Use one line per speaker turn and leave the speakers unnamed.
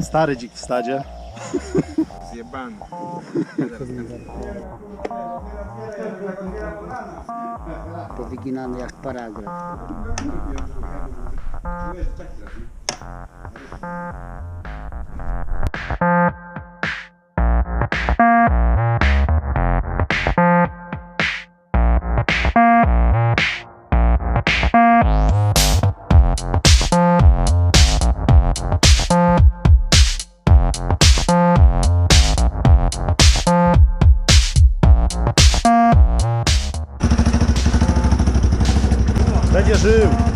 Stary dzik w stadzie.
Zjebany.
Powyginany jak paragraf.
Задержим!